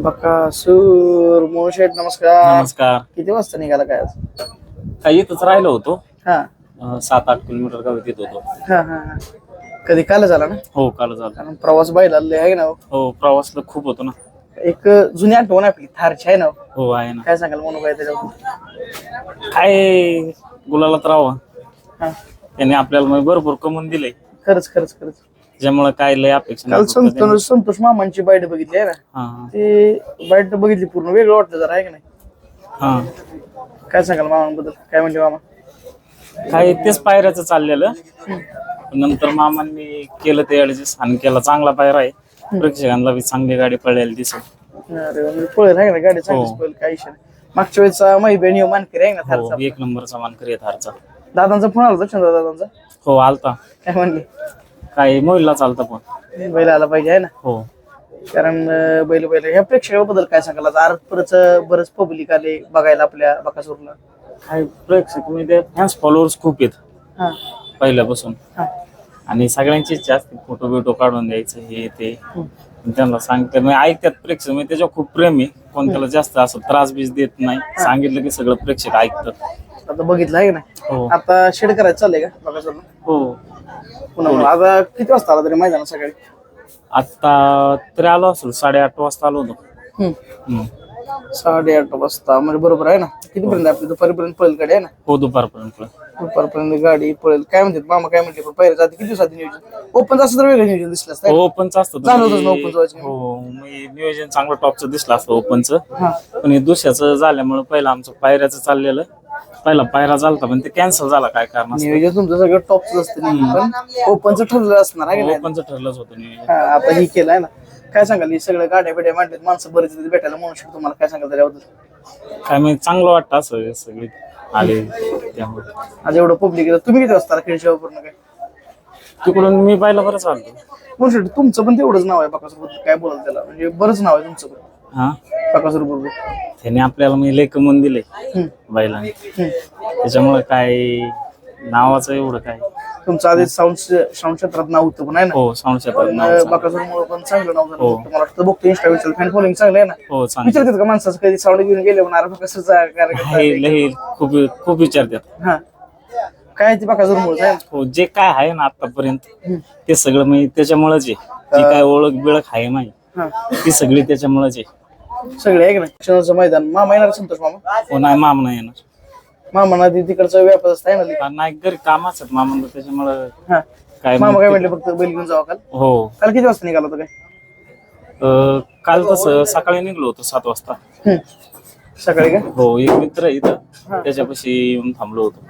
बकासूर मोशेट नमस्कार. नमस्कार. किती वाजता निघाला काय आज? काही इथंच राहिलो होतो. हा. अं, सात आठ किलोमीटर गावात येत होतो. हा हा हा. कधी काल झाला ना? हो काल झालं. कारण प्रवास बायला आहे ना हो. हो प्रवासला खूप होतो ना. एक जुनी आठवण आपली थारची आहे ना हो. हो आहे ना. काय सांगाल म्हणून काय त्याच्यावर काय गुलाला तर राहावं. हा. त्यांनी आपल्याला मग भरपूर कमवून दिले खरंच खरंच खरंच. त्याच्यामुळे काय लय अपेक्षा काल नाही फक्त त्यांनी- संतोष संतोष मामांची बाईट बघितली आहे ना? हा. हा, ते बाईट बघितली पूर्ण. वेगळं वाटलं जरा आहे का नाही? हा. काय सांगाल मामांबद्दल? काय म्हणजे मामा? काय तेच पायऱ्याचं चाललेलं. नंतर मामांनी केलं ते ऍडजस्ट आणि केला. चांगला पायरा आहे. प्रेक्षकांना बी चांगली गाडी पळायला दिसत अरे वा, म्हणजे पळेल आहे ना गाडी चांगलीच हो. पळेल काही विषय नाही. मागच्या वेळेचा महिबेन यो मानकरी आहे ना हो थारचा. एक नंबरचा मानकरी आहे थारचा. दादांचा फोन आला होता चंद्र दादांचा हो आलता. काय म्हणले? काय मोहिला चालता पण. बैल आला पाहिजे आहे ना? हो. कारण अं, बैल बैल ह्या प्रेक्षकाबद्दल काय सांगाल? आता आर परत बरंच पब्लिक आले बघायला आपल्या बकासूरला. काय प्रेक्षक म्हणजे फॅन्स फॉलोअर्स खूप आहेत. हा. पहिल्यापासून. हा. आणि सगळ्यांची इच्छा असते फोटो बिटो काढून द्यायचं हे ते. पण त्यांना सांगते मग ऐकतात प्रेक्षक म्हणजे त्याच्यावर खूप प्रेम आहे. कोण त्याला जास्त असं त्रास बीस देत नाही. सांगितलं की सगळं प्रेक्षक ऐकतात. आता बघितलं आहे ना हो. आता शेड करायचं चाललंय का बकासूरला? हो. पुन्हा आता किती वाजता आला तरी मैदान सकाळी? आता तरी आलो असेल साडेआठ वाजता आलो होतो. हम्म. हम्म. साडेआठ वाजता म्हणजे बरोबर आहे ना? कितीपर्यंत आपली? दुपारीपर्यंत पळेल गाडी आहे ना? हो दुपारपर्यंत दुपारपर्यंत गाडी पळेल. काय म्हणतात? मामा काय म्हणते? पण पहिल्या आधी किती दिवसात नियोजन? ओपन असं तर वेगळं नियोजन दिसलं असतं ओपनच असतं चालू होतंच ना open जायचं. हो हे नियोजन चांगलं टॉपचं दिसलं असतं ओपनचं हा. पण हे दुसऱ्याचं झाल्यामुळे पहिलं आमचं पायऱ्याचं चाललेलं. पहिला पायरा झालता पण ते कॅन्सल झाला काय कारण नियोजन तुमचं सगळं टॉपच असतं पण ओपनचं ठरलेलं असणार आहे का नाही? ओपनचं ठरलंच होतं नियोजन. हा, आता ही केलंय ना. काय सांगाल ही सगळं गाड्या बिड्या मांडलेत माणसं बरेच भेटायला म्हणू शकतो तुम्हाला काय सांगाल त्याच्याबद्दल? काय म्हणजे चांगलं वाटतं असं सगळी आले त्यामुळे. आज एवढं पब्लिक तुम्ही किती वाजता खेळ पूर्ण काय? तिकडून मी पाहिलं बरं चालतो म्हणू शकतो तुमचं पण तेवढंच नाव आहे बाकासूर काय बोलाल त्याला. म्हणजे बरंच नाव आहे तुमचं पण. हा? बाकासूर बरोबर त्याने आपल्याला मी लय कमवून दिले हम्म. त्याच्यामुळे काय नावाचं एवढं काय? तुमचं आधी साऊंड साऊंड क्षेत्रात नाव होतं पण आहे ना? हो साऊंड क्षेत्रात नाव चांगलं. बाकासूर मुळे पण चांगलं नाव झालं. हो. तुम्हाला वाटतं बघतो इंस्टाग्राम फॅन फॉलोइंग चांगलं आहे ना? हो चांगलं. विचारतात का माणसाचं कधी साऊंड घेऊन गेले म्हणा बाकासूरचा कार्यक्रम खूप खूप विचारतात. हा. काय ती बाकासूर मुळे आहे ना हो जे काय आहे ना आतापर्यंत ते सगळं मी त्याच्यामुळेच आहे. जी काय ओळख बिळख आहे माही हा. ती सगळी त्याच्यामुळेच आहे. सगळे आहे का नाही. क्षणाचं मैदान. मामा येणार संतोष मामा? हो नाही मामा नाही येणार. मामा ना ती तिकडचा व्यापार असता आहे ना हा, नाही घरी कामाच आहेत मामा त्याच्यामुळं हा. काय मामा काय ते- म्हणले फक्त बैल घेऊन जावा काल? हो. काल किती वाजता निघाला होता काय? अं, काल तसं सकाळी निघलो होतो सात वाजता. हम्म. सकाळी का? हो एक मित्र आहे इथं. त्याच्यापाशी येऊन थांबलो होतो.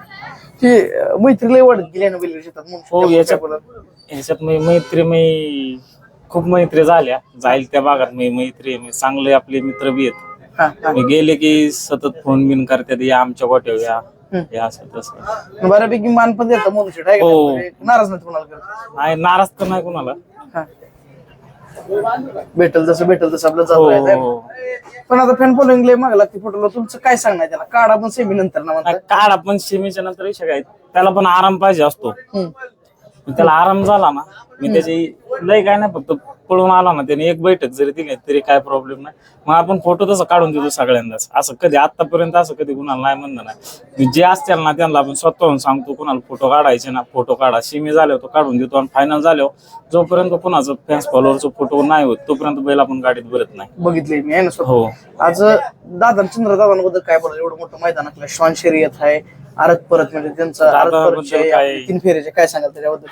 ती अं, मैत्री लय वाढत गेली आहे ना बैल शेतात म्हणून? हो त्यामुळे याच्यात? ह्याच्यात मी मैत्री मी खूप मैत्री झाल्या जाईल त्या भागात मी मैत्री आहे. मी चांगले आपले मित्र बी आहेत हा हा मी गेले की सतत फोन बिन करतात या आमच्या गोट्यावर या. हे असं तसं बऱ्यापैकी मान पण म्हणून शेट आहे का हो. नाही? म्हणजे नाराज नाही तुम्हाला करत. नाही नाराज तर नाही कुणाला हा भेटल तसं भेटल तसं आपलं हो जात. हो. पण आता फॅन फॉलोइंग लय माग लागते फोटोला तुमचं काय सांगणार त्याला काढा पण सेमी नंतर ना म्हणतात काढ आपण नंतर विषय काय त्याला पण आराम पाहिजे असतो हम्म. पण त्याला आराम झाला ना. मी त्याची लय काय नाही फक्त पळून आला ना त्याने. एक बैठक जरी दिली तरी काय प्रॉब्लेम नाही. मग आपण फोटो तसं काढून देतो सगळ्यांनाच. असं कधी आतापर्यंत असं कधी कुणाला नाही म्हणणं नाही. जे असतील ना त्यांना आपण स्वतःहून सांगतो कुणाला फोटो काढायचे ना फोटो काढा. शिमी झाले तो काढून देतो आणि फायनल झाल्यावर जोपर्यंत कुणाचं फॅन्स फॉलोअरचा फोटो नाही होत तोपर्यंत बैल आपण गाडीत भरत नाही. बघितले मी आहे ना स्वतः हो. आज दादा चंद्र दादांबद्दल काय बोलायचं एवढं मोठं मैदान आपलं श्वान शर्यत आहे आरत परत म्हणजे त्यांचं आरत दादाबद्दल काय- आपले तीन फेरीचे काय सांगाल त्याच्याबद्दल?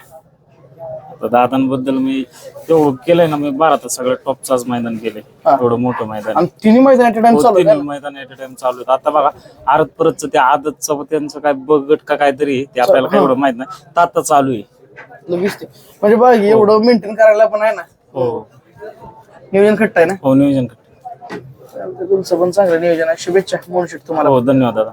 तर दादांबद्दल मी तेवढं केलंय ना मी भारतात सगळं टॉपचाच मैदान केलंय. हा. एवढं मोठं मैदान. आणि तिन्ही मैदान ऍट टाइम हो, चालू आहे मैदान एट टाइम चालू आहेत. आता बघा आरत परतच ते आदतचं त्यांचं काय बगट का काहीतरी आहे, ते आपल्याला काय एवढं माहीत नाही. तर आता चालू आहे. ना लगेच ते. म्हणजे बघ एवढं मेंटेन करायला पण आहे ना? हो. नियोजन खट्ट आहे ना? हो नियोजन चालतंय, तुमचं पण चांगलं नियोजन आहे. शुभेच्छा म्हणू शकतो तुम्हाला. हो धन्यवाद दादा.